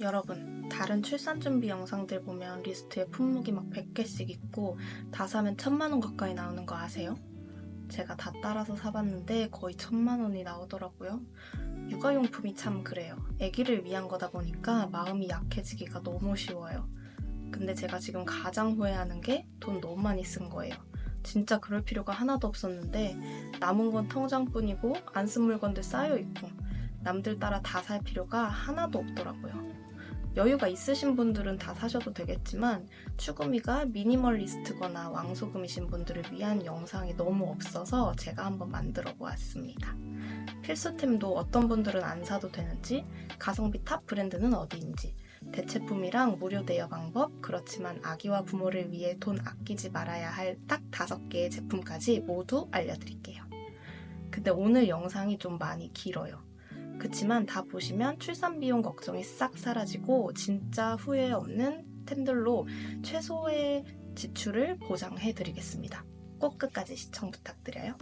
여러분, 다른 출산 준비 영상들 보면 리스트에 품목이 막 100개씩 있고 다 사면 천만 원 가까이 나오는 거 아세요? 제가 다 따라서 사봤는데 거의 천만 원이 나오더라고요. 육아용품이 참 그래요. 아기를 위한 거다 보니까 마음이 약해지기가 너무 쉬워요. 근데 제가 지금 가장 후회하는 게 돈 너무 많이 쓴 거예요. 진짜 그럴 필요가 하나도 없었는데 남은 건 통장뿐이고 안 쓴 물건들 쌓여 있고 남들 따라 다 살 필요가 하나도 없더라고요. 여유가 있으신 분들은 다 사셔도 되겠지만 추구미가 미니멀리스트거나 왕소금이신 분들을 위한 영상이 너무 없어서 제가 한번 만들어 보았습니다. 필수템도 어떤 분들은 안 사도 되는지, 가성비 탑 브랜드는 어디인지, 대체품이랑 무료 대여 방법, 그렇지만 아기와 부모를 위해 돈 아끼지 말아야 할 딱 다섯 개의 제품까지 모두 알려드릴게요. 근데 오늘 영상이 좀 많이 길어요. 그치만 다 보시면 출산 비용 걱정이 싹 사라지고 진짜 후회 없는 템들로 최소의 지출을 보장해 드리겠습니다. 꼭 끝까지 시청 부탁드려요.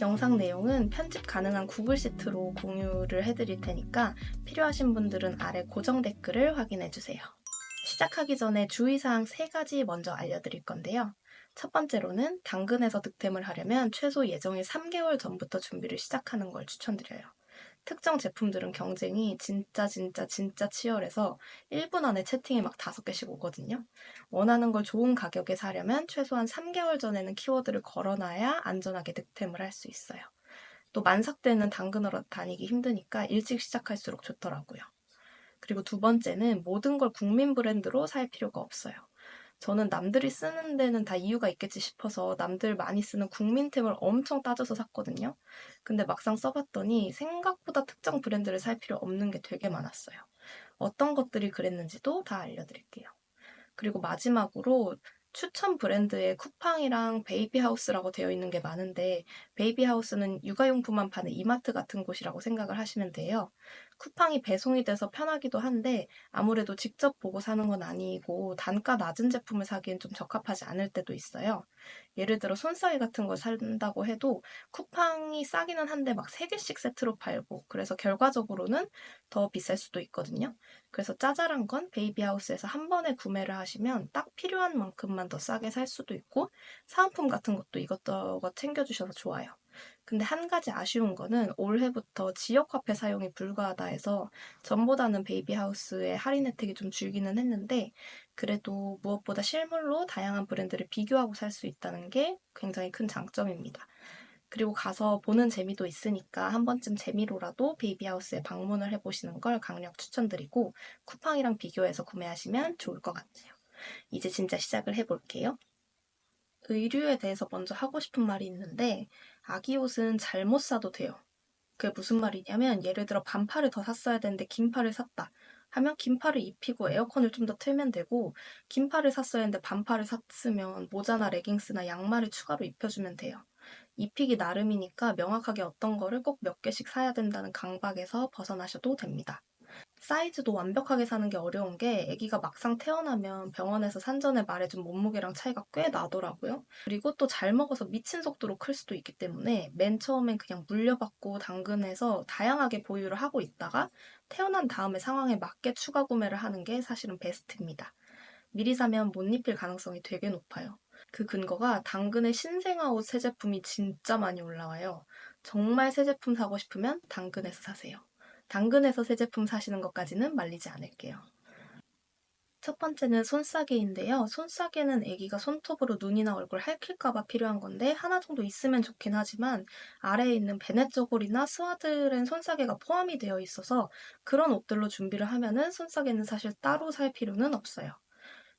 영상 내용은 편집 가능한 구글 시트로 공유를 해드릴 테니까 필요하신 분들은 아래 고정 댓글을 확인해 주세요. 시작하기 전에 주의사항 3가지 먼저 알려드릴 건데요. 첫 번째로는 당근에서 득템을 하려면 최소 예정일 3개월 전부터 준비를 시작하는 걸 추천드려요. 특정 제품들은 경쟁이 진짜 진짜 진짜 치열해서 1분 안에 채팅이 막 5개씩 오거든요. 원하는 걸 좋은 가격에 사려면 최소한 3개월 전에는 키워드를 걸어놔야 안전하게 득템을 할 수 있어요. 또 만삭되는 당근으로 다니기 힘드니까 일찍 시작할수록 좋더라고요. 그리고 두 번째는 모든 걸 국민 브랜드로 살 필요가 없어요. 저는 남들이 쓰는 데는 다 이유가 있겠지 싶어서 남들 많이 쓰는 국민템을 엄청 따져서 샀거든요. 근데 막상 써봤더니 생각보다 특정 브랜드를 살 필요 없는 게 되게 많았어요. 어떤 것들이 그랬는지도 다 알려드릴게요. 그리고 마지막으로 추천 브랜드에 쿠팡이랑 베이비하우스라고 되어 있는 게 많은데 베이비하우스는 육아용품만 파는 이마트 같은 곳이라고 생각을 하시면 돼요. 쿠팡이 배송이 돼서 편하기도 한데 아무래도 직접 보고 사는 건 아니고 단가 낮은 제품을 사기엔 좀 적합하지 않을 때도 있어요. 예를 들어 손싸개 같은 걸 산다고 해도 쿠팡이 싸기는 한데 막 3개씩 세트로 팔고 그래서 결과적으로는 더 비쌀 수도 있거든요. 그래서 짜잘한 건 베이비하우스에서 한 번에 구매를 하시면 딱 필요한 만큼만 더 싸게 살 수도 있고 사은품 같은 것도 이것저것 챙겨주셔서 좋아요. 근데 한 가지 아쉬운 거는 올해부터 지역 화폐 사용이 불가하다 해서 전보다는 베이비하우스의 할인 혜택이 좀 줄기는 했는데 그래도 무엇보다 실물로 다양한 브랜드를 비교하고 살 수 있다는 게 굉장히 큰 장점입니다. 그리고 가서 보는 재미도 있으니까 한 번쯤 재미로라도 베이비하우스에 방문을 해보시는 걸 강력 추천드리고 쿠팡이랑 비교해서 구매하시면 좋을 것 같아요. 이제 진짜 시작을 해볼게요. 의류에 대해서 먼저 하고 싶은 말이 있는데 아기 옷은 잘못 사도 돼요. 그게 무슨 말이냐면 예를 들어 반팔을 더 샀어야 되는데 긴팔을 샀다. 하면 긴팔을 입히고 에어컨을 좀 더 틀면 되고 긴팔을 샀어야 했는데 반팔을 샀으면 모자나 레깅스나 양말을 추가로 입혀주면 돼요. 입히기 나름이니까 명확하게 어떤 거를 꼭 몇 개씩 사야 된다는 강박에서 벗어나셔도 됩니다. 사이즈도 완벽하게 사는 게 어려운 게 아기가 막상 태어나면 병원에서 산전에 말해준 몸무게랑 차이가 꽤 나더라고요. 그리고 또 잘 먹어서 미친 속도로 클 수도 있기 때문에 맨 처음엔 그냥 물려받고 당근해서 다양하게 보유를 하고 있다가 태어난 다음에 상황에 맞게 추가 구매를 하는 게 사실은 베스트입니다. 미리 사면 못 입힐 가능성이 되게 높아요. 그 근거가 당근의 신생아 옷 새 제품이 진짜 많이 올라와요. 정말 새 제품 사고 싶으면 당근에서 사세요. 당근에서 새 제품 사시는 것까지는 말리지 않을게요. 첫 번째는 손싸개인데요. 손싸개는 아기가 손톱으로 눈이나 얼굴 핥힐까봐 필요한 건데 하나 정도 있으면 좋긴 하지만 아래에 있는 베넷 저고리나 스와들은 손싸개가 포함이 되어 있어서 그런 옷들로 준비를 하면은 손싸개는 사실 따로 살 필요는 없어요.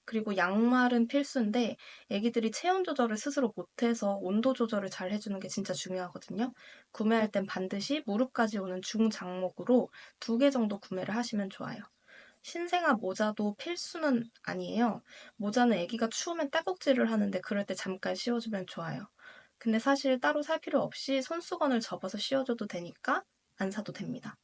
그리고 양말은 필수인데 아기들이 체온 조절을 스스로 못해서 온도 조절을 잘 해주는 게 진짜 중요하거든요. 구매할 땐 반드시 무릎까지 오는 중장목으로 두 개 정도 구매를 하시면 좋아요. 신생아 모자도 필수는 아니에요. 모자는 아기가 추우면 딸꾹질을 하는데 그럴 때 잠깐 씌워주면 좋아요. 근데 사실 따로 살 필요 없이 손수건을 접어서 씌워줘도 되니까 안 사도 됩니다.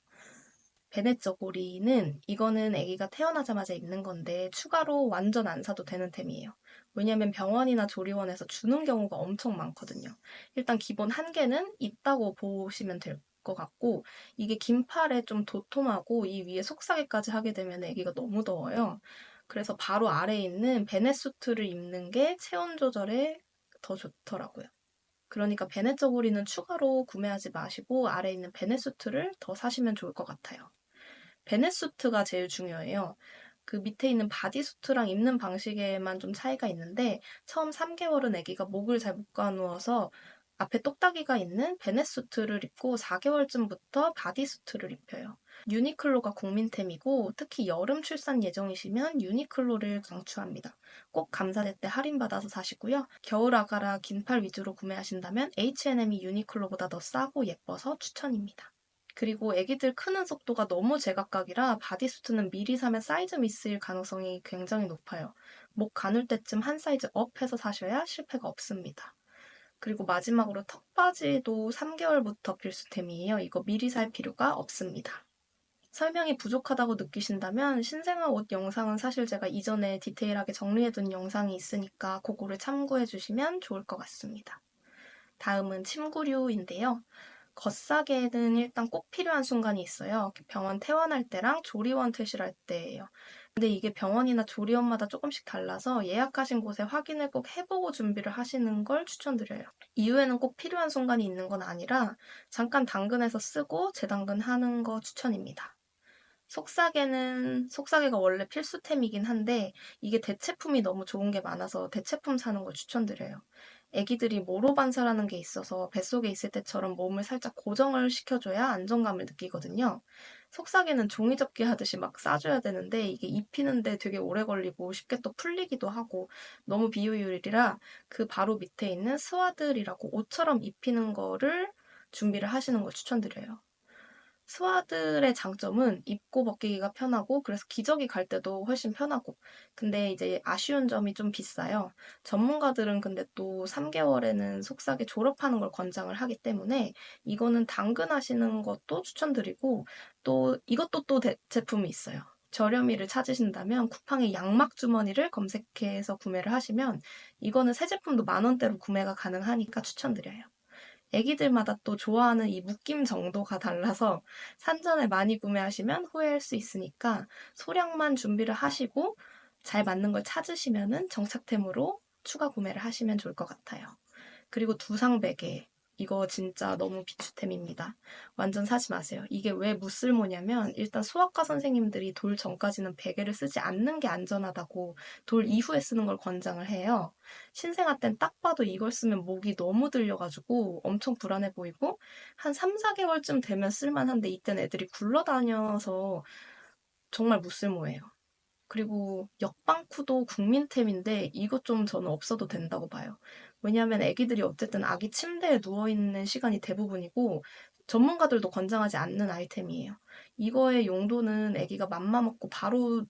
베넷 저고리는 이거는 아기가 태어나자마자 입는 건데 추가로 완전 안 사도 되는 템이에요. 왜냐면 병원이나 조리원에서 주는 경우가 엄청 많거든요. 일단 기본 한 개는 있다고 보시면 될 것 같고 이게 긴 팔에 좀 도톰하고 이 위에 속사계까지 하게 되면 애기가 너무 더워요. 그래서 바로 아래에 있는 베넷 수트를 입는 게 체온 조절에 더 좋더라고요. 그러니까 베넷 저고리는 추가로 구매하지 마시고 아래에 있는 베넷 수트를 더 사시면 좋을 것 같아요. 베넷 수트가 제일 중요해요. 그 밑에 있는 바디 수트랑 입는 방식에만 좀 차이가 있는데 처음 3개월은 아기가 목을 잘 못 가누어서 앞에 똑딱이가 있는 베넷 수트를 입고 4개월쯤부터 바디 수트를 입혀요. 유니클로가 국민템이고 특히 여름 출산 예정이시면 유니클로를 강추합니다. 꼭 감사대 때 할인받아서 사시고요. 겨울 아가라 긴팔 위주로 구매하신다면 H&M이 유니클로보다 더 싸고 예뻐서 추천입니다. 그리고 아기들 크는 속도가 너무 제각각이라 바디수트는 미리 사면 사이즈 미스일 가능성이 굉장히 높아요. 목 가눌 때쯤 한 사이즈 업해서 사셔야 실패가 없습니다. 그리고 마지막으로 턱바지도 3개월부터 필수템이에요. 이거 미리 살 필요가 없습니다. 설명이 부족하다고 느끼신다면 신생아 옷 영상은 사실 제가 이전에 디테일하게 정리해둔 영상이 있으니까 그거를 참고해 주시면 좋을 것 같습니다. 다음은 침구류인데요. 겉사계는 일단 꼭 필요한 순간이 있어요. 병원 퇴원할 때랑 조리원 퇴실할 때예요. 근데 이게 병원이나 조리원마다 조금씩 달라서 예약하신 곳에 확인을 꼭 해보고 준비를 하시는 걸 추천드려요. 이후에는 꼭 필요한 순간이 있는 건 아니라 잠깐 당근해서 쓰고 재당근하는 거 추천입니다. 속사계는 속사계가 원래 필수템이긴 한데 이게 대체품이 너무 좋은 게 많아서 대체품 사는 걸 추천드려요. 아기들이 모로 반사라는 게 있어서 뱃속에 있을 때처럼 몸을 살짝 고정을 시켜줘야 안정감을 느끼거든요. 속삭이는 종이접기 하듯이 막 싸줘야 되는데 이게 입히는데 되게 오래 걸리고 쉽게 또 풀리기도 하고 너무 비효율이라 그 바로 밑에 있는 스와들이라고 옷처럼 입히는 거를 준비를 하시는 걸 추천드려요. 스와들의 장점은 입고 벗기기가 편하고 그래서 기저귀 갈 때도 훨씬 편하고 근데 이제 아쉬운 점이 좀 비싸요. 전문가들은 근데 또 3개월에는 속삭이 졸업하는 걸 권장을 하기 때문에 이거는 당근하시는 것도 추천드리고 또 이것도 또 대, 제품이 있어요. 저렴이를 찾으신다면 쿠팡의 양막 주머니를 검색해서 구매를 하시면 이거는 새 제품도 만 원대로 구매가 가능하니까 추천드려요. 애기들마다 또 좋아하는 이 묶임 정도가 달라서 산전에 많이 구매하시면 후회할 수 있으니까 소량만 준비를 하시고 잘 맞는 걸 찾으시면은 정착템으로 추가 구매를 하시면 좋을 것 같아요. 그리고 두상 베개 이거 진짜 너무 비추템입니다. 완전 사지 마세요. 이게 왜 무쓸모냐면 일단 수학과 선생님들이 돌 전까지는 베개를 쓰지 않는 게 안전하다고 돌 이후에 쓰는 걸 권장을 해요. 신생아 땐 딱 봐도 이걸 쓰면 목이 너무 들려가지고 엄청 불안해 보이고 한 3, 4개월쯤 되면 쓸만한데 이땐 애들이 굴러다녀서 정말 무쓸모예요. 그리고 역방쿠도 국민템인데 이것 좀 저는 없어도 된다고 봐요. 왜냐하면 아기들이 어쨌든 아기 침대에 누워있는 시간이 대부분이고 전문가들도 권장하지 않는 아이템이에요. 이거의 용도는 아기가 맘마 먹고 바로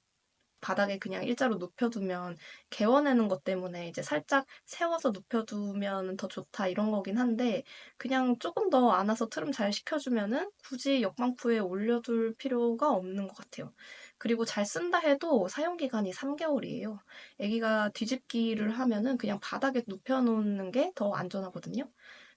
바닥에 그냥 일자로 눕혀두면 개워내는 것 때문에 이제 살짝 세워서 눕혀두면 더 좋다 이런 거긴 한데 그냥 조금 더 안아서 트름 잘 시켜주면은 굳이 역방푸에 올려둘 필요가 없는 것 같아요. 그리고 잘 쓴다 해도 사용 기간이 3개월이에요. 아기가 뒤집기를 하면은 그냥 바닥에 눕혀놓는 게 더 안전하거든요.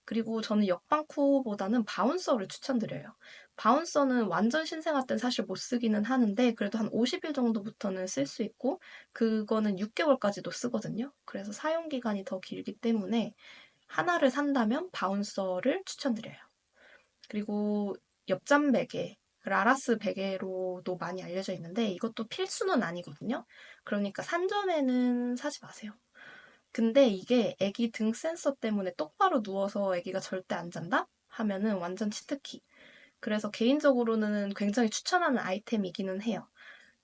그리고 저는 역방쿠보다는 바운서를 추천드려요. 바운서는 완전 신생아 때는 사실 못 쓰기는 하는데 그래도 한 50일 정도부터는 쓸 수 있고 그거는 6개월까지도 쓰거든요. 그래서 사용 기간이 더 길기 때문에 하나를 산다면 바운서를 추천드려요. 그리고 옆잠 베개 라라스 베개로도 많이 알려져 있는데 이것도 필수는 아니거든요. 그러니까 산전에는 사지 마세요. 근데 이게 애기 등 센서 때문에 똑바로 누워서 애기가 절대 안 잔다? 하면은 완전 치트키. 그래서 개인적으로는 굉장히 추천하는 아이템이기는 해요.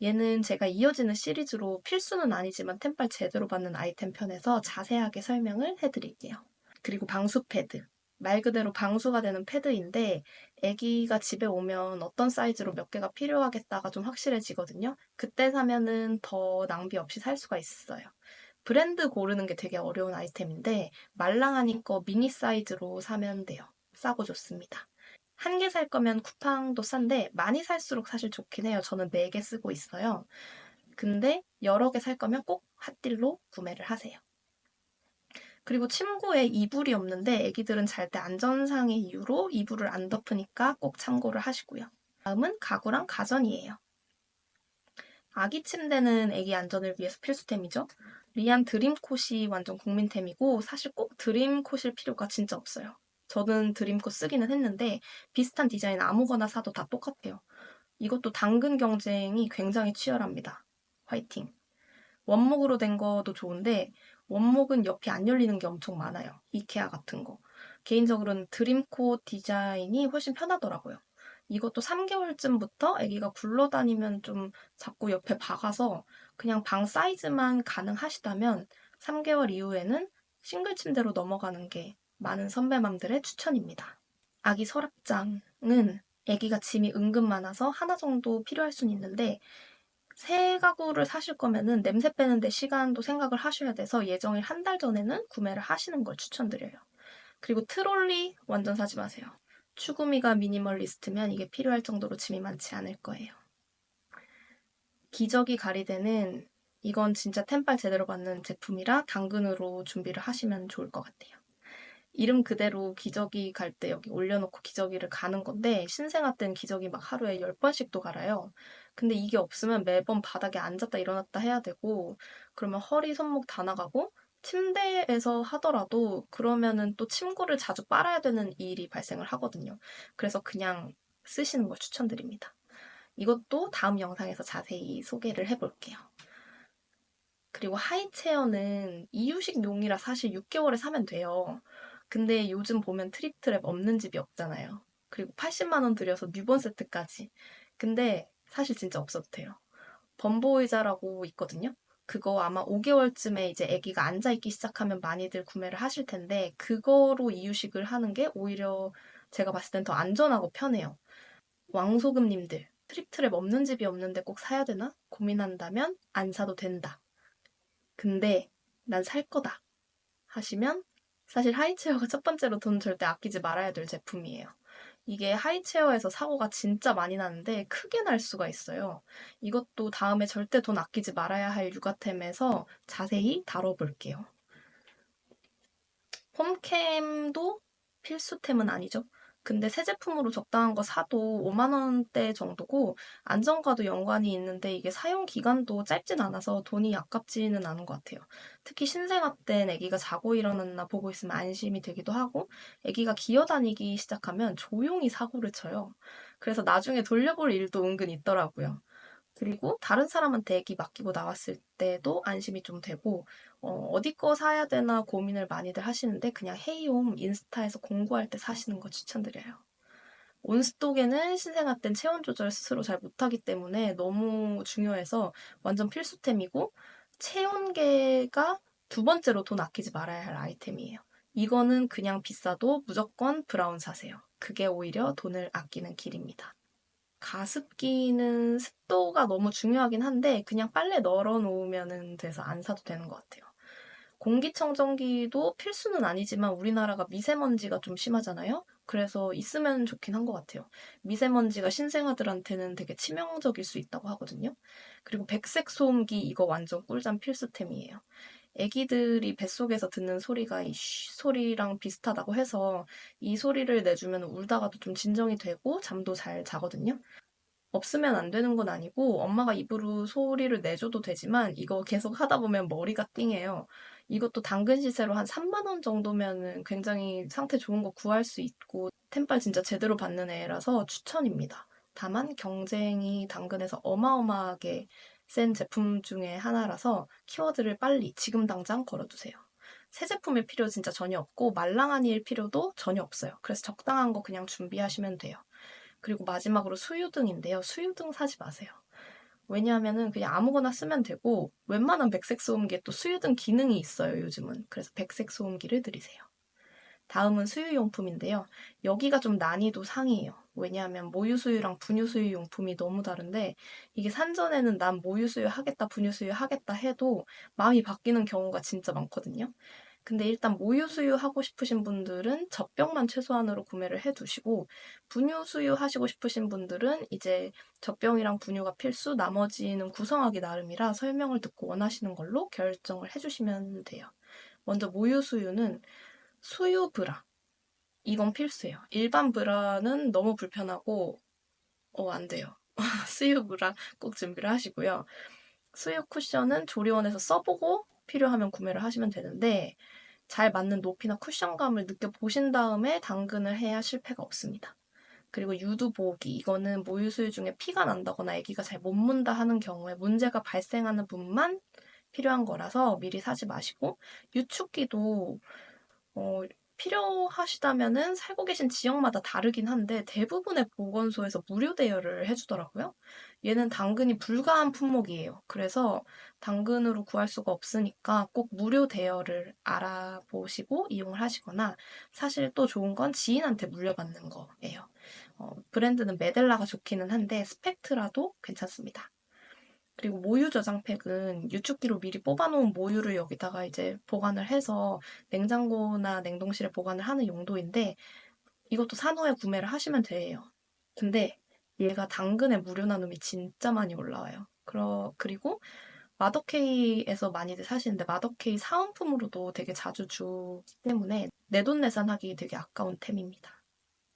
얘는 제가 이어지는 시리즈로 필수는 아니지만 템빨 제대로 받는 아이템 편에서 자세하게 설명을 해드릴게요. 그리고 방수 패드. 말 그대로 방수가 되는 패드인데 아기가 집에 오면 어떤 사이즈로 몇 개가 필요하겠다가 좀 확실해지거든요. 그때 사면은 더 낭비 없이 살 수가 있어요. 브랜드 고르는 게 되게 어려운 아이템인데 말랑하니 거 미니 사이즈로 사면 돼요. 싸고 좋습니다. 한 개 살 거면 쿠팡도 싼데 많이 살수록 사실 좋긴 해요. 저는 4개 쓰고 있어요. 근데 여러 개 살 거면 꼭 핫딜로 구매를 하세요. 그리고 침구에 이불이 없는데 아기들은 잘 때 안전상의 이유로 이불을 안 덮으니까 꼭 참고를 하시고요. 다음은 가구랑 가전이에요. 아기 침대는 아기 안전을 위해서 필수템이죠. 리안 드림콧이 완전 국민템이고 사실 꼭 드림콧일 필요가 진짜 없어요. 저는 드림콧 쓰기는 했는데 비슷한 디자인 아무거나 사도 다 똑같아요. 이것도 당근 경쟁이 굉장히 치열합니다. 화이팅! 원목으로 된 거도 좋은데 원목은 옆이 안 열리는 게 엄청 많아요. 이케아 같은 거. 개인적으로는 드림콧 디자인이 훨씬 편하더라고요. 이것도 3개월쯤부터 아기가 굴러다니면 좀 자꾸 옆에 박아서 그냥 방 사이즈만 가능하시다면 3개월 이후에는 싱글 침대로 넘어가는 게 많은 선배맘들의 추천입니다. 아기 서랍장은 아기가 짐이 은근 많아서 하나 정도 필요할 수는 있는데 새 가구를 사실 거면은 냄새 빼는데 시간도 생각을 하셔야 돼서 예정일 한 달 전에는 구매를 하시는 걸 추천드려요. 그리고 트롤리 완전 사지 마세요. 추구미가 미니멀리스트면 이게 필요할 정도로 짐이 많지 않을 거예요. 기저귀 가리대는 이건 진짜 템빨 제대로 받는 제품이라 당근으로 준비를 하시면 좋을 것 같아요. 이름 그대로 기저귀 갈 때 여기 올려놓고 기저귀를 가는 건데 신생아 때는 기저귀 막 하루에 10번씩도 갈아요. 근데 이게 없으면 매번 바닥에 앉았다 일어났다 해야 되고 그러면 허리 손목 다 나가고 침대에서 하더라도 그러면은 또 침구를 자주 빨아야 되는 일이 발생을 하거든요. 그래서 그냥 쓰시는 걸 추천드립니다. 이것도 다음 영상에서 자세히 소개를 해볼게요. 그리고 하이체어는 이유식 용이라 사실 6개월에 사면 돼요. 근데 요즘 보면 트립트랩 없는 집이 없잖아요. 그리고 80만원 들여서 뉴본 세트까지. 근데 사실 진짜 없어도 돼요. 범보의자라고 있거든요. 그거 아마 5개월쯤에 이제 아기가 앉아있기 시작하면 많이들 구매를 하실 텐데 그거로 이유식을 하는 게 오히려 제가 봤을 땐 더 안전하고 편해요. 왕소금님들 트립트랩 없는 집이 없는데 꼭 사야 되나? 고민한다면 안 사도 된다. 근데 난 살 거다 하시면 사실 하이체어가 첫 번째로 돈 절대 아끼지 말아야 될 제품이에요. 이게 하이체어에서 사고가 진짜 많이 나는데 크게 날 수가 있어요. 이것도 다음에 절대 돈 아끼지 말아야 할 육아템에서 자세히 다뤄볼게요. 홈캠도 필수템은 아니죠. 근데 새 제품으로 적당한 거 사도 5만 원대 정도고 안전과도 연관이 있는데 이게 사용 기간도 짧진 않아서 돈이 아깝지는 않은 것 같아요. 특히 신생아 땐 아기가 자고 일어났나 보고 있으면 안심이 되기도 하고 아기가 기어다니기 시작하면 조용히 사고를 쳐요. 그래서 나중에 돌려볼 일도 은근 있더라고요. 그리고 다른 사람한테 애기 맡기고 나왔을 때도 안심이 좀 되고 어, 디거 사야 되나 고민을 많이들 하시는데 그냥 헤이홈 인스타에서 공구할 때 사시는 거 추천드려요. 온스톡에는 신생아 땐 체온 조절 스스로 잘 못하기 때문에 너무 중요해서 완전 필수템이고 체온계가 두 번째로 돈 아끼지 말아야 할 아이템이에요. 이거는 그냥 비싸도 무조건 브라운 사세요. 그게 오히려 돈을 아끼는 길입니다. 가습기는 습도가 너무 중요하긴 한데 그냥 빨래 널어 놓으면 돼서 안 사도 되는 것 같아요. 공기청정기도 필수는 아니지만 우리나라가 미세먼지가 좀 심하잖아요. 그래서 있으면 좋긴 한 것 같아요. 미세먼지가 신생아들한테는 되게 치명적일 수 있다고 하거든요. 그리고 백색 소음기 이거 완전 꿀잠 필수템이에요. 애기들이 뱃속에서 듣는 소리가 이 소리랑 비슷하다고 해서 이 소리를 내주면 울다가도 좀 진정이 되고 잠도 잘 자거든요. 없으면 안 되는 건 아니고 엄마가 입으로 소리를 내줘도 되지만 이거 계속 하다 보면 머리가 띵해요. 이것도 당근 시세로 한 3만 원 정도면은 굉장히 상태 좋은 거 구할 수 있고 템빨 진짜 제대로 받는 애라서 추천입니다. 다만 경쟁이 당근에서 어마어마하게 센 제품 중에 하나라서 키워드를 빨리 지금 당장 걸어두세요. 새 제품일 필요 진짜 전혀 없고 말랑한 일 필요도 전혀 없어요. 그래서 적당한 거 그냥 준비하시면 돼요. 그리고 마지막으로 수유등인데요. 수유등 사지 마세요. 왜냐하면은 그냥 아무거나 쓰면 되고 웬만한 백색 소음기에 또 수유등 기능이 있어요, 요즘은. 그래서 백색 소음기를 들이세요. 다음은 수유용품인데요. 여기가 좀 난이도 상이에요. 왜냐하면 모유수유랑 분유수유 용품이 너무 다른데 이게 산전에는 난 모유수유 하겠다, 분유수유 하겠다 해도 마음이 바뀌는 경우가 진짜 많거든요. 근데 일단 모유수유 하고 싶으신 분들은 젖병만 최소한으로 구매를 해두시고 분유수유 하시고 싶으신 분들은 이제 젖병이랑 분유가 필수 나머지는 구성하기 나름이라 설명을 듣고 원하시는 걸로 결정을 해주시면 돼요. 먼저 모유 수유는 수유 브라. 이건 필수예요. 일반 브라는 너무 불편하고 어, 안 돼요. 수유 브라 꼭 준비를 하시고요. 수유 쿠션은 조리원에서 써보고 필요하면 구매를 하시면 되는데 잘 맞는 높이나 쿠션감을 느껴보신 다음에 당근을 해야 실패가 없습니다. 그리고 유두 보호기 이거는 모유 수유 중에 피가 난다거나 아기가 잘 못 문다 하는 경우에 문제가 발생하는 분만 필요한 거라서 미리 사지 마시고 유축기도 어, 필요하시다면은 살고 계신 지역마다 다르긴 한데 대부분의 보건소에서 무료 대여를 해주더라고요. 얘는 당근이 불가한 품목이에요. 그래서 당근으로 구할 수가 없으니까 꼭 무료 대여를 알아보시고 이용을 하시거나 사실 또 좋은 건 지인한테 물려받는 거예요. 어, 브랜드는 메델라가 좋기는 한데 스펙트라도 괜찮습니다. 그리고 모유 저장팩은 유축기로 미리 뽑아놓은 모유를 여기다가 이제 보관을 해서 냉장고나 냉동실에 보관을 하는 용도인데 이것도 산후에 구매를 하시면 돼요. 근데 얘가 당근의 무료 나눔이 진짜 많이 올라와요. 그러, 그리고 마더케이에서 많이들 사시는데 마더케이 사은품으로도 되게 자주 주기 때문에 내돈내산하기 되게 아까운 템입니다.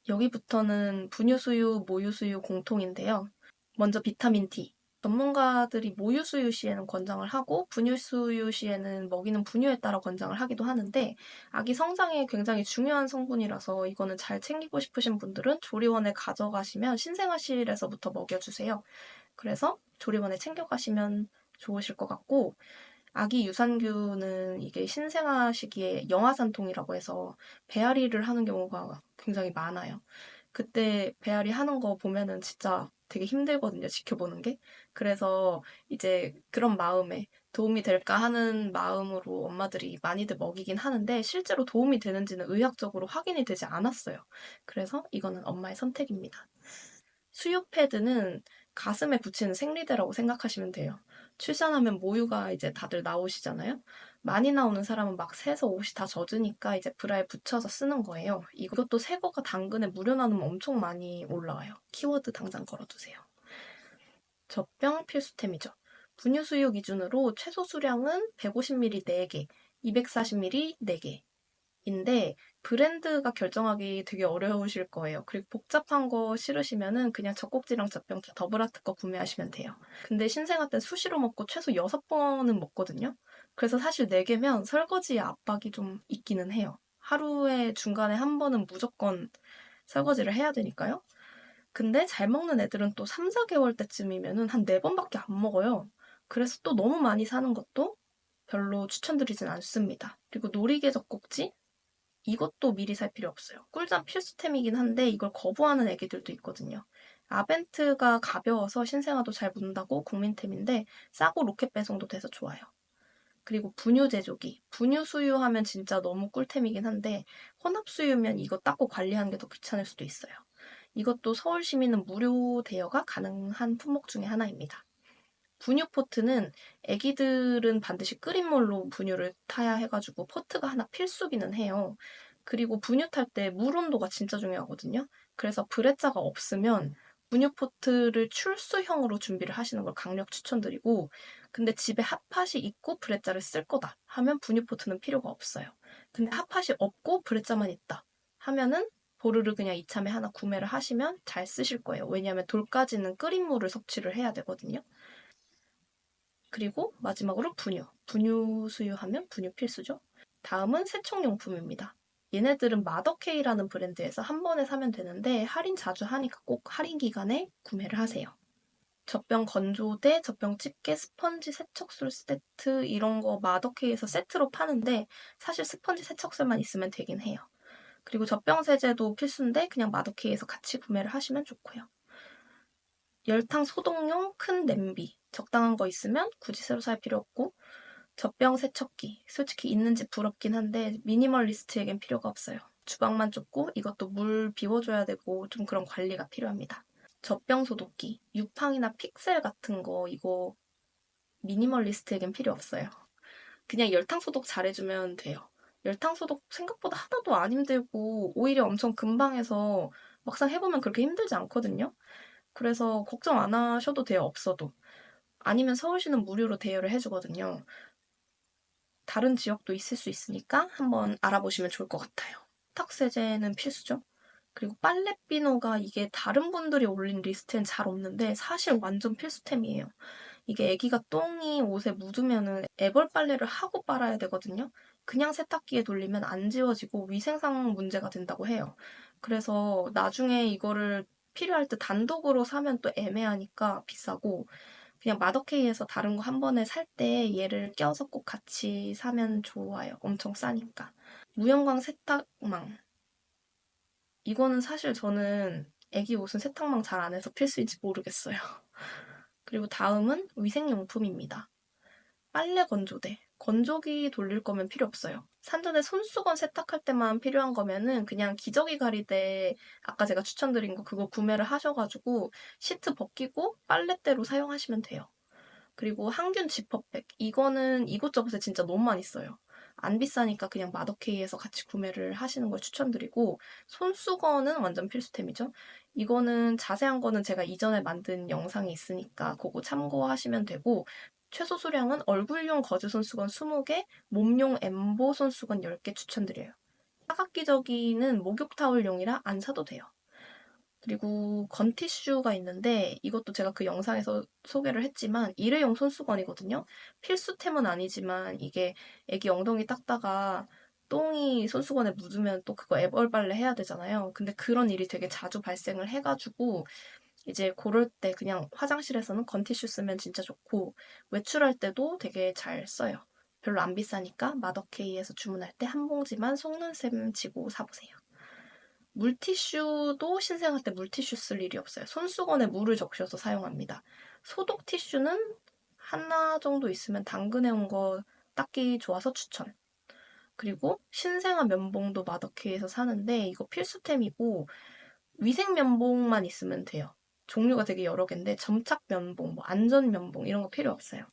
여기부터는 분유수유, 모유수유 공통인데요. 먼저 비타민 D. 전문가들이 모유 수유 시에는 권장을 하고 분유 수유 시에는 먹이는 분유에 따라 권장을 하기도 하는데 아기 성장에 굉장히 중요한 성분이라서 이거는 잘 챙기고 싶으신 분들은 조리원에 가져가시면 신생아실에서부터 먹여주세요. 그래서 조리원에 챙겨가시면 좋으실 것 같고 아기 유산균은 이게 신생아 시기에 영아산통이라고 해서 배앓이를 하는 경우가 굉장히 많아요. 그때 배앓이 하는 거 보면은 진짜 되게 힘들거든요, 지켜보는 게. 그래서 이제 그런 마음에 도움이 될까 하는 마음으로 엄마들이 많이들 먹이긴 하는데 실제로 도움이 되는지는 의학적으로 확인이 되지 않았어요. 그래서 이거는 엄마의 선택입니다. 수유 패드는 가슴에 붙이는 생리대라고 생각하시면 돼요. 출산하면 모유가 이제 다들 나오시잖아요. 많이 나오는 사람은 막 새서 옷이 다 젖으니까 이제 브라에 붙여서 쓰는 거예요. 이것도 새 거가 당근에 무료 나누면 엄청 많이 올라와요. 키워드 당장 걸어두세요. 젖병 필수템이죠. 분유 수유 기준으로 최소 수량은 150ml 4개, 240ml 4개. 인데 브랜드가 결정하기 되게 어려우실 거예요. 그리고 복잡한 거 싫으시면은 그냥 젖꼭지랑 젖병 다 더블아트 거 구매하시면 돼요. 근데 신생아 때 수시로 먹고 최소 6번은 먹거든요. 그래서 사실 4개면 설거지 압박이 좀 있기는 해요. 하루에 중간에 한 번은 무조건 설거지를 해야 되니까요. 근데 잘 먹는 애들은 또 3, 4개월 때쯤이면은 한 4번밖에 안 먹어요. 그래서 또 너무 많이 사는 것도 별로 추천드리진 않습니다. 그리고 놀이개 젖꼭지 이것도 미리 살 필요 없어요. 꿀잠 필수템이긴 한데 이걸 거부하는 애기들도 있거든요. 아벤트가 가벼워서 신생아도 잘 묻는다고 국민템인데 싸고 로켓 배송도 돼서 좋아요. 그리고 분유 제조기. 분유 수유하면 진짜 너무 꿀템이긴 한데 혼합 수유면 이거 닦고 관리하는 게 더 귀찮을 수도 있어요. 이것도 서울 시민은 무료 대여가 가능한 품목 중에 하나입니다. 분유 포트는 아기들은 반드시 끓인 물로 분유를 타야 해가지고 포트가 하나 필수기는 해요. 그리고 분유 탈 때 물 온도가 진짜 중요하거든요. 그래서 브레자가 없으면 분유 포트를 출수형으로 준비를 하시는 걸 강력 추천드리고 근데 집에 핫팟이 있고 브레자를 쓸 거다 하면 분유 포트는 필요가 없어요. 근데 핫팟이 없고 브레자만 있다 하면은 보르르 그냥 이참에 하나 구매를 하시면 잘 쓰실 거예요. 왜냐하면 돌까지는 끓인 물을 섭취를 해야 되거든요. 그리고 마지막으로 분유. 분유 수유하면 분유 필수죠. 다음은 세척용품입니다. 얘네들은 마더케이라는 브랜드에서 한 번에 사면 되는데 할인 자주 하니까 꼭 할인 기간에 구매를 하세요. 젖병 건조대, 젖병 집게, 스펀지 세척술 세트 이런 거 마더케이에서 세트로 파는데 사실 스펀지 세척술만 있으면 되긴 해요. 그리고 젖병 세제도 필수인데 그냥 마더케이에서 같이 구매를 하시면 좋고요. 열탕 소독용 큰 냄비 적당한 거 있으면 굳이 새로 살 필요 없고 젖병 세척기 솔직히 있는지 부럽긴 한데 미니멀리스트에겐 필요가 없어요. 주방만 좁고 이것도 물 비워줘야 되고 좀 그런 관리가 필요합니다. 젖병 소독기, 유팡이나 픽셀 같은 거 이거 미니멀리스트에겐 필요 없어요. 그냥 열탕 소독 잘해주면 돼요. 열탕 소독 생각보다 하나도 안 힘들고 오히려 엄청 금방 해서 막상 해보면 그렇게 힘들지 않거든요. 그래서 걱정 안 하셔도 돼요, 없어도. 아니면 서울시는 무료로 대여를 해주거든요. 다른 지역도 있을 수 있으니까 한번 알아보시면 좋을 것 같아요. 세탁세제는 필수죠. 그리고 빨래비누가 이게 다른 분들이 올린 리스트엔 잘 없는데 사실 완전 필수템이에요. 이게 애기가 똥이 옷에 묻으면은 애벌 빨래를 하고 빨아야 되거든요. 그냥 세탁기에 돌리면 안 지워지고 위생상 문제가 된다고 해요. 그래서 나중에 이거를 필요할 때 단독으로 사면 또 애매하니까 비싸고 그냥 마더케이에서 다른 거 한 번에 살 때 얘를 껴서 꼭 같이 사면 좋아요. 엄청 싸니까. 무형광 세탁망. 이거는 사실 저는 애기 옷은 세탁망 잘 안 해서 필수인지 모르겠어요. 그리고 다음은 위생용품입니다. 빨래 건조대. 건조기 돌릴 거면 필요 없어요. 산전에 손수건 세탁할 때만 필요한 거면은 그냥 기저귀 가리대 아까 제가 추천드린 거 그거 구매를 하셔가지고 시트 벗기고 빨래대로 사용하시면 돼요. 그리고 항균 지퍼백 이거는 이곳저곳에 진짜 너무 많이 써요. 안 비싸니까 그냥 마더케이에서 같이 구매를 하시는 걸 추천드리고 손수건은 완전 필수템이죠. 이거는 자세한 거는 제가 이전에 만든 영상이 있으니까 그거 참고하시면 되고 최소 수량은 얼굴용 거즈 손수건 20개, 몸용 엠보 손수건 10개 추천드려요. 사각기저귀는 목욕 타올용이라 안 사도 돼요. 그리고 건티슈가 있는데 이것도 제가 그 영상에서 소개를 했지만 일회용 손수건이거든요. 필수템은 아니지만 이게 애기 엉덩이 닦다가 똥이 손수건에 묻으면 또 그거 애벌 빨래 해야 되잖아요. 근데 그런 일이 되게 자주 발생을 해가지고 이제 고를 때 그냥 화장실에서는 건티슈 쓰면 진짜 좋고 외출할 때도 되게 잘 써요. 별로 안 비싸니까 마더케이에서 주문할 때 한 봉지만 속는 셈 치고 사보세요. 물티슈도 신생아 때 물티슈 쓸 일이 없어요. 손수건에 물을 적셔서 사용합니다. 소독 티슈는 하나 정도 있으면 당근해온 거 닦기 좋아서 추천. 그리고 신생아 면봉도 마더케이에서 사는데 이거 필수템이고 위생 면봉만 있으면 돼요. 종류가 되게 여러 개인데 점착 면봉, 뭐 안전 면봉 이런 거 필요 없어요.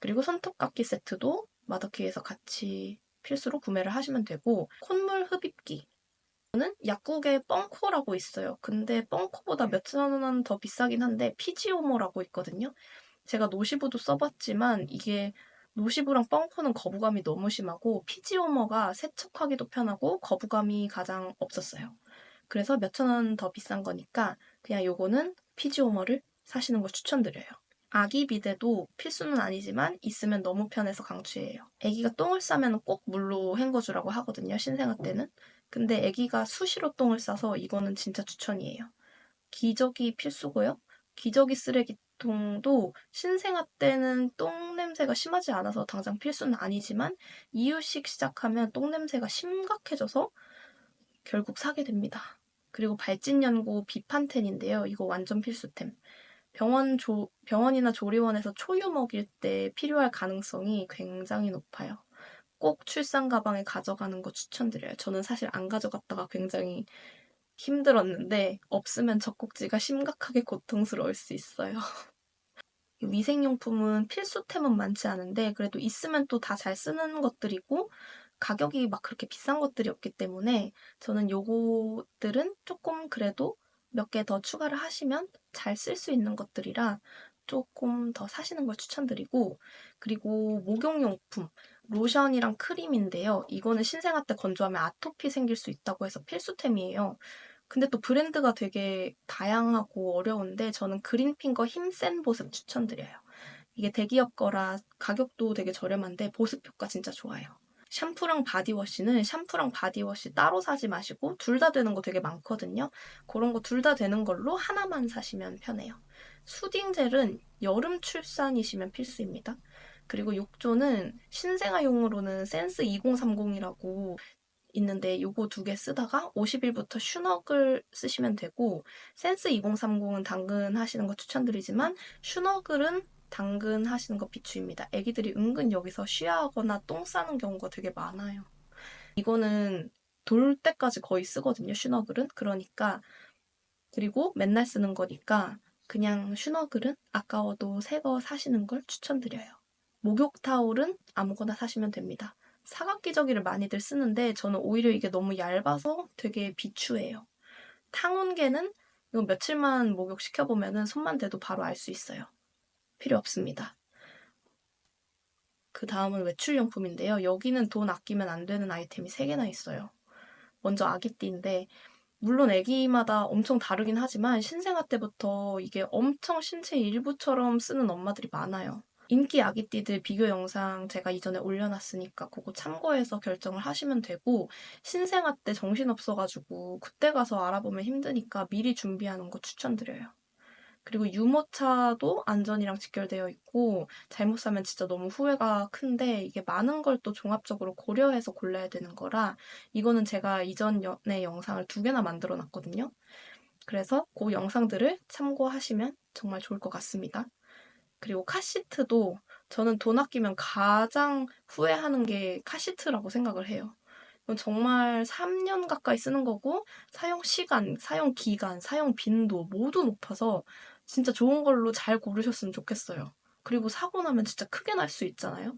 그리고 손톱깎이 세트도 마더키에서 같이 필수로 구매를 하시면 되고 콧물 흡입기 는 약국에 뻥코라고 있어요. 근데 뻥코보다 몇천 원 더 비싸긴 한데 피지오모라고 있거든요. 제가 노시부도 써봤지만 이게 노시부랑 뻥코는 거부감이 너무 심하고 피지오머가 세척하기도 편하고 거부감이 가장 없었어요. 그래서 몇천 원 더 비싼 거니까 그냥 요거는 피지오머를 사시는 걸 추천드려요. 아기 비데도 필수는 아니지만 있으면 너무 편해서 강추해요. 아기가 똥을 싸면 꼭 물로 헹궈주라고 하거든요. 신생아 때는. 근데 아기가 수시로 똥을 싸서 이거는 진짜 추천이에요. 기저귀 필수고요. 기저귀 쓰레기통도 신생아 때는 똥 냄새가 심하지 않아서 당장 필수는 아니지만 이유식 시작하면 똥 냄새가 심각해져서 결국 사게 됩니다. 그리고 발진연고 비판텐인데요. 이거 완전 필수템. 병원 조, 병원이나 조리원에서 초유 먹일 때 필요할 가능성이 굉장히 높아요. 꼭 출산 가방에 가져가는 거 추천드려요. 저는 사실 안 가져갔다가 굉장히 힘들었는데 없으면 젖꼭지가 심각하게 고통스러울 수 있어요. 위생용품은 필수템은 많지 않은데 그래도 있으면 또 다 잘 쓰는 것들이고 가격이 막 그렇게 비싼 것들이 없기 때문에 저는 요것들은 조금 그래도 몇 개 더 추가를 하시면 잘 쓸 수 있는 것들이라 조금 더 사시는 걸 추천드리고 그리고 목욕용품 로션이랑 크림인데요. 이거는 신생아 때 건조하면 아토피 생길 수 있다고 해서 필수템이에요. 근데 또 브랜드가 되게 다양하고 어려운데 저는 그린핑거 힘센 보습 추천드려요. 이게 대기업 거라 가격도 되게 저렴한데 보습 효과 진짜 좋아요. 샴푸랑 바디워시는 샴푸랑 바디워시 따로 사지 마시고 둘 다 되는 거 되게 많거든요. 그런 거 둘 다 되는 걸로 하나만 사시면 편해요. 수딩젤은 여름 출산이시면 필수입니다. 그리고 욕조는 신생아용으로는 센스 2030이라고 있는데 요거 두 개 쓰다가 50일부터 슈너글 쓰시면 되고 센스 2030은 당근 하시는 거 추천드리지만 슈너글은 당근 하시는 거 비추입니다. 애기들이 은근 여기서 쉬하거나 똥 싸는 경우가 되게 많아요. 이거는 돌 때까지 거의 쓰거든요, 슈너글은. 그러니까 그리고 맨날 쓰는 거니까 그냥 슈너글은 아까워도 새 거 사시는 걸 추천드려요. 목욕 타올은 아무거나 사시면 됩니다. 사각기저귀를 많이들 쓰는데 저는 오히려 이게 너무 얇아서 되게 비추해요. 탕온개는 이거 며칠만 목욕 시켜보면 손만 대도 바로 알 수 있어요. 필요 없습니다. 그 다음은 외출용품인데요. 여기는 돈 아끼면 안 되는 아이템이 3개나 있어요. 먼저 아기띠인데, 물론 아기마다 엄청 다르긴 하지만 신생아 때부터 이게 엄청 신체 일부처럼 쓰는 엄마들이 많아요. 인기 아기띠들 비교 영상 제가 이전에 올려놨으니까 그거 참고해서 결정을 하시면 되고 신생아 때 정신없어가지고 그때 가서 알아보면 힘드니까 미리 준비하는 거 추천드려요. 그리고 유모차도 안전이랑 직결되어 있고 잘못 사면 진짜 너무 후회가 큰데 이게 많은 걸 또 종합적으로 고려해서 골라야 되는 거라 이거는 제가 이전에 영상을 두 개나 만들어 놨거든요. 그래서 그 영상들을 참고하시면 정말 좋을 것 같습니다. 그리고 카시트도 저는 돈 아끼면 가장 후회하는 게 카시트라고 생각을 해요. 이건 정말 3년 가까이 쓰는 거고 사용 시간, 사용 기간, 사용 빈도 모두 높아서 진짜 좋은 걸로 잘 고르셨으면 좋겠어요. 그리고 사고 나면 진짜 크게 날 수 있잖아요.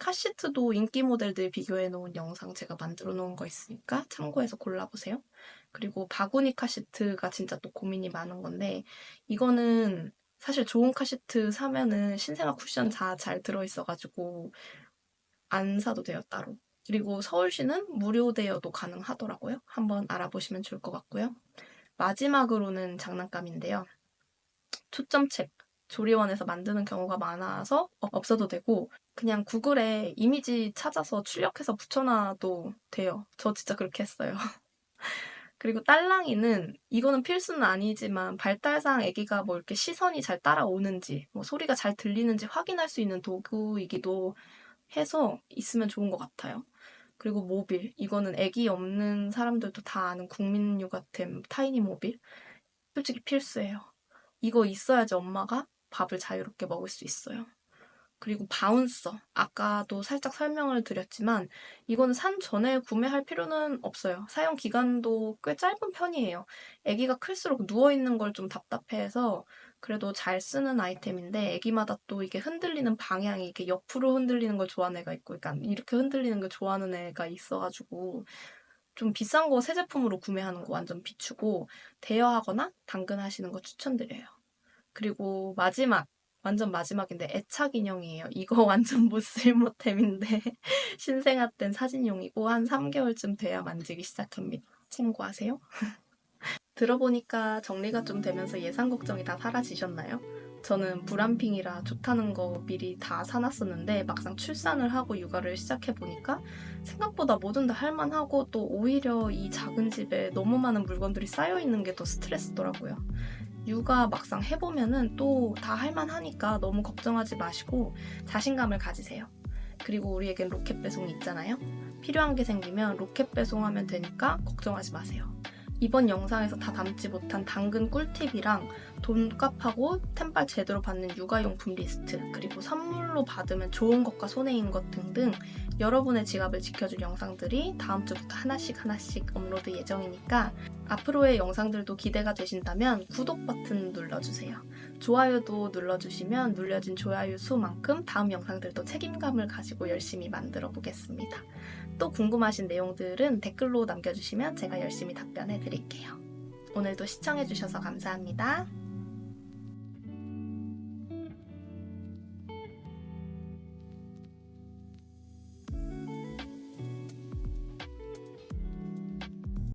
카시트도 인기 모델들 비교해 놓은 영상 제가 만들어 놓은 거 있으니까 참고해서 골라보세요. 그리고 바구니 카시트가 진짜 또 고민이 많은 건데 이거는 사실 좋은 카시트 사면은 신생아 쿠션 다 잘 들어있어가지고 안 사도 돼요 따로. 그리고 서울시는 무료 대여도 가능하더라고요. 한번 알아보시면 좋을 것 같고요. 마지막으로는 장난감인데요. 초점책 조리원에서 만드는 경우가 많아서 없어도 되고 그냥 구글에 이미지 찾아서 출력해서 붙여놔도 돼요. 저 진짜 그렇게 했어요. 그리고 딸랑이는 이거는 필수는 아니지만 발달상 아기가 뭐 이렇게 시선이 잘 따라오는지 뭐 소리가 잘 들리는지 확인할 수 있는 도구이기도 해서 있으면 좋은 것 같아요. 그리고 모빌 이거는 아기 없는 사람들도 다 아는 국민 육아템 타이니 모빌 솔직히 필수예요. 이거 있어야지 엄마가 밥을 자유롭게 먹을 수 있어요. 그리고 바운서. 아까도 살짝 설명을 드렸지만 이거는 산 전에 구매할 필요는 없어요. 사용 기간도 꽤 짧은 편이에요. 아기가 클수록 누워있는 걸 좀 답답해해서 그래도 잘 쓰는 아이템인데 아기마다 또 이게 흔들리는 방향이 이렇게 옆으로 흔들리는 걸 좋아하는 애가 있고 그러니까 이렇게 흔들리는 걸 좋아하는 애가 있어가지고 좀 비싼 거 새 제품으로 구매하는 거 완전 비추고 대여하거나 당근하시는 거 추천드려요. 그리고 마지막 완전 마지막인데 애착 인형이에요. 이거 완전 못쓸모템인데 신생아 땐 사진용이고 한 3개월쯤 돼야 만지기 시작합니다. 참고하세요. 들어보니까 정리가 좀 되면서 예산 걱정이 다 사라지셨나요? 저는 불안핑이라 좋다는 거 미리 다 사놨었는데 막상 출산을 하고 육아를 시작해보니까 생각보다 뭐든 다 할만하고 또 오히려 이 작은 집에 너무 많은 물건들이 쌓여있는 게 더 스트레스더라고요. 육아 막상 해보면은 또 다 할만하니까 너무 걱정하지 마시고 자신감을 가지세요. 그리고 우리에겐 로켓 배송이 있잖아요. 필요한 게 생기면 로켓 배송하면 되니까 걱정하지 마세요. 이번 영상에서 다 담지 못한 당근 꿀팁이랑 돈값하고 템빨 제대로 받는 육아용품 리스트 그리고 선물로 받으면 좋은 것과 손해인 것 등등 여러분의 지갑을 지켜줄 영상들이 다음 주부터 하나씩 하나씩 업로드 예정이니까 앞으로의 영상들도 기대가 되신다면 구독 버튼 눌러주세요. 좋아요도 눌러주시면 눌려진 좋아요 수만큼 다음 영상들도 책임감을 가지고 열심히 만들어 보겠습니다. 또 궁금하신 내용들은 댓글로 남겨주시면 제가 열심히 답변해 드릴게요. 오늘도 시청해주셔서 감사합니다.